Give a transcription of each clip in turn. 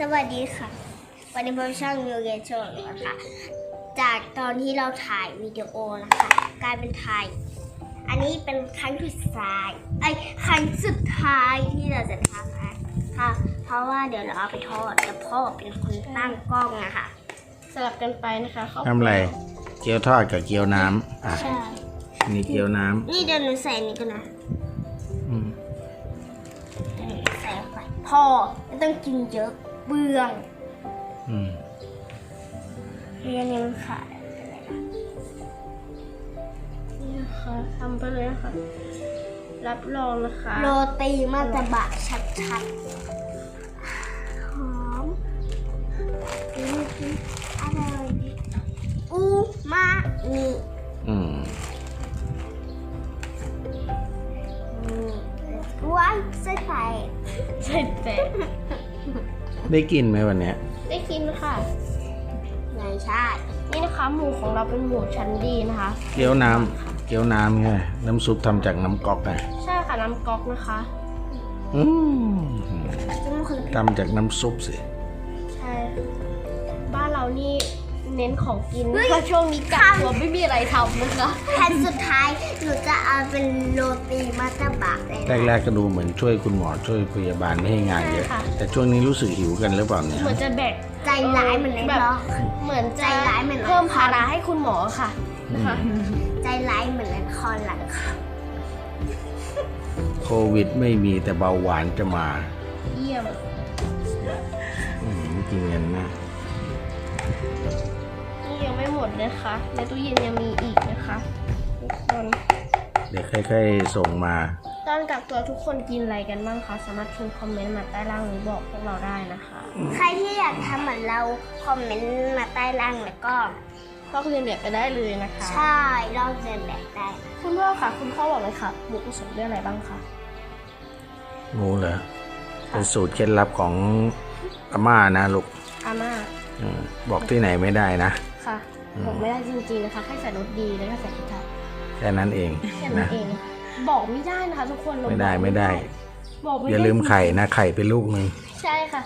สวัสดีค่ะ วันนี้พบช่างมิวเกโชนะคะ จากตอนที่เราถ่ายวิดีโอนะคะ กลายเป็นถ่าย อันนี้เป็นครั้งที่สายไอ้ยครั้งสุดท้ายที่เราจะทำค่ะค่ะ เพราะว่าเดี๋ยวเราเอาไปทอดแล้วพ่อเป็นคนตั้งกล้องนะคะสลับกันไปนะคะคบทำอะไรเกี๊ยวทอดกับเกี๊ยวน้ำอะใช่ นี่เกี๊ยวน้นี่เดี๋ยวหนูใส่นี่กันนะำอืมเดี๋ยวหนูใส่ลงไปพ่อไม่ต้องกินเยอะ เบื่องอืมเรียนนี้มันขาดไปเลยนะนี่นะคะทำไปเลยนะคะรับรองนะคะโรตีมาตะบะชัดๆหอมอืมอร่อยอูมามีอืมอืมว้ายใส่ไข่ใส่แตะ ได้กินไหมวันเนี้ยได้กินค่ะในชาตินี่นะคะหมูของเราเป็นหมูชั้นดีนะคะเกี๊ยวน้ำเกี๊ยวน้ำไงน้ำซุปทำจากน้ำก๊อกไงใช่ค่ะน้ำก๊อกนะคะอืมซึ่งมันคือทำจากน้ำซุปสิ ใช่ บ้านเรานี่ เน้นของกินนะคะช่วงนี้กักตัวไม่มีอะไรทำนะคะแผ่นสุดท้ายหนูจะเอาเป็นโรตีมาตะบะเลยนะแรกๆก็ดูเหมือนช่วยคุณหมอช่วยพยาบาลไม่ให้งานเยอะใช่ค่ะแต่ช่วงนี้รู้สึกหิวกันหรือเปล่าเนี่ยเหมือนจะแบกใจร้ายเหมือนเลยแบบเนาะเหมือนจะใจร้ายเหมือนเพิ่มภาระให้คุณหมอค่ะนะคะใจร้ายเหมือนละครหลังข่าวโควิดไม่มีแต่เบาหวานจะมาเยี่ยมอืมกินกันนะนี่ยังไม่หม ดนะคะในตู้เย็นยังมีอีกนะคะทุกคนเดี๋ยวค่อยๆส่งมา ตอนกักตัวทุกคนกินอะไรกันบ้างคะสามารถพิมพ์คอมเมนต์มาใต้ล่างหรือบอกพวกเราได้นะคะ ใครที่อยากทำเหมือนเราคอมเมนต์มาใต้ล่างแล้วก็ก็เรียนแบบไปได้เลยนะคะใช่ลอกเรียนแบบได้นะคุณพ่อค่ะ คุณพ่อบอกเลยค่ะหมูผสมด้วยอะไรบ้างคะหมูเหรอเป็นสูตรเคล็ดลับของอาม่านะลูกอาม่าอืมบอกที่ไหนไม่ได้นะค่ะอืม บอกไม่ได้จริงๆนะคะแค่ใส่รสดีแล้วก็ใส่พริกไทยแค่นั้นเองแค่นั้นะนเองบอกไม่ได้นะคะทุกคนเราไม่ได้บอกไม่ได้ บอกไม่อย่าได้ลืมไข่นะไข่เป็นลูกหนึ่ง ใช่ค่ะ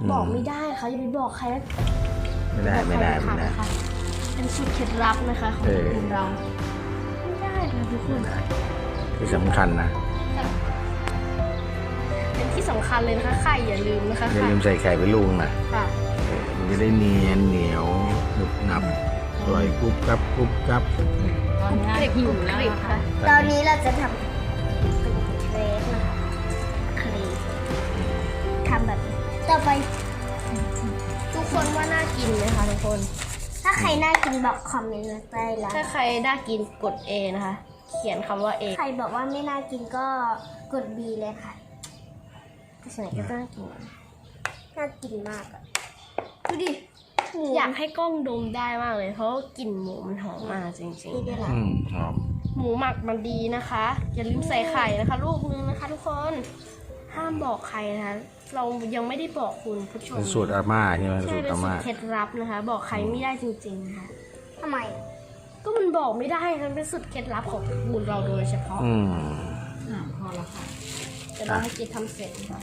อืม บอกไม่ได้ค่ะอย่าไปบอกใครนะไม่ได้ไม่ได้ไม่ได้นะคะเป็นสูตรเคล็ดลับนะคะของเออ ทีมเราไม่ได้ค่ะทุกคนที่สำคัญนะเป็นที่สำคัญเลยนะคะไข่อย่าลืมนะคะอย่าไข่ลืมใส่ไข่เป็นลูกนะค่ะ เออมันจะได้เนียนเหนียวหนุบหนับอ ร่อยกรุบกรับกรุบกรับกริบกรุบกริบค่ะตอนนี้เราจะทำเป็นเครปนะคะเครปทำแบบนี้ต่อไป ทุกคนว่าน่ากินไหมคะทุกคน ถ้าใครน่ากินบอกคอมเมนต์มาใต้ล่างถ้าใครน่ากินกด A นะคะ เขียนคำว่า A ใครบอกว่าไม่น่ากินก็กด B เลยค่ะแต่ส่วนใหญ่ก็น่ากินน่ากินมากอะดูดิ อยากให้กล้องดมได้มากเลย เพราะว่ากลิ่นหมูมันหอมมากจริงนี่ด้วยเหรออืมหอมๆหมูหมักมันดีนะคะ อย่าลืมใส่ไข่นะคะ ลูกนึงนะคะ ทุกคนห้ามบอกใครนะคะเรายังไม่ได้บอกคุณผู้ชมเป็นสูตรอาม่าใช่ไหมใช่สูตรเป็นอาสูตม่ารเคล็ดลับนะคะ บอกใครไม่ได้จริงๆนะคะทำไม ก็มันบอกไม่ได้มันเป็นสูตรเคล็ดลับของบุญเราโดยเฉพาะอืมจะเราให้กินทำเสร็จค่ะ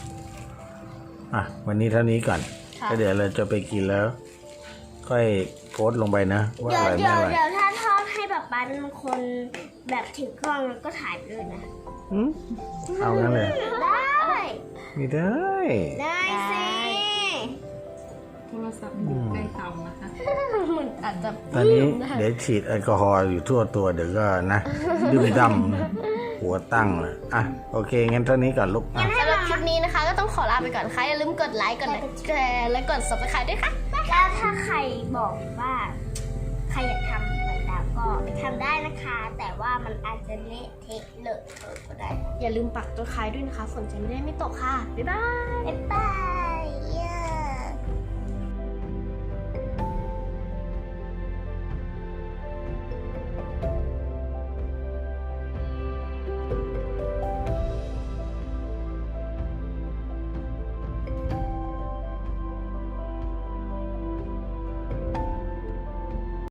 อะ วันนี้เท่านี้ก่อนค่ะ แล้วเดี๋ยวเราจะไปกินแล้ว ค่อยโพสต์ลงไปนะว่าเดี๋อยวร่อยไม่เดี๋ยอวร่อยเดี๋ยวถ้าทอดให้แบบป้าเป็นคนแบบถือกล้องแล้วก็ถ่ายไปด้วยนะ อืมเอางั้นเลยได้ ไม่ได้ได้สิโทรศัพท์อยู่ใกล้เตานะคะ มันอาจจะตอนนี้ลืมะคะเดี๋ยวฉีดแอลกอฮอล์อยู่ทั่วตัวเดี๋ยวก็นะดื่มดำหัวตั้งเลยอะโอเคงั้นเท่านี้ก่อนลูกอะ สำหรับคลิปนี้นะคะ ก็ต้องขอลาไปก่อนค่ะ อย่าลืมกดไลค์ กดแชร์ และกด subscribe ด้วยค่ะแล้ว ถ้าใครบอกว่าใครอยากทำเหมือนดาวก็ไปทำได้นะคะ แต่ว่ามันอาจจะเละเทะเลอะเทอะก็ได้ อย่าลืมปักตัวคล้ายด้วยนะคะ ฝนจะไม่ได้ไม่ตกค่ะ บ๊ายบาย บ๊ายบาย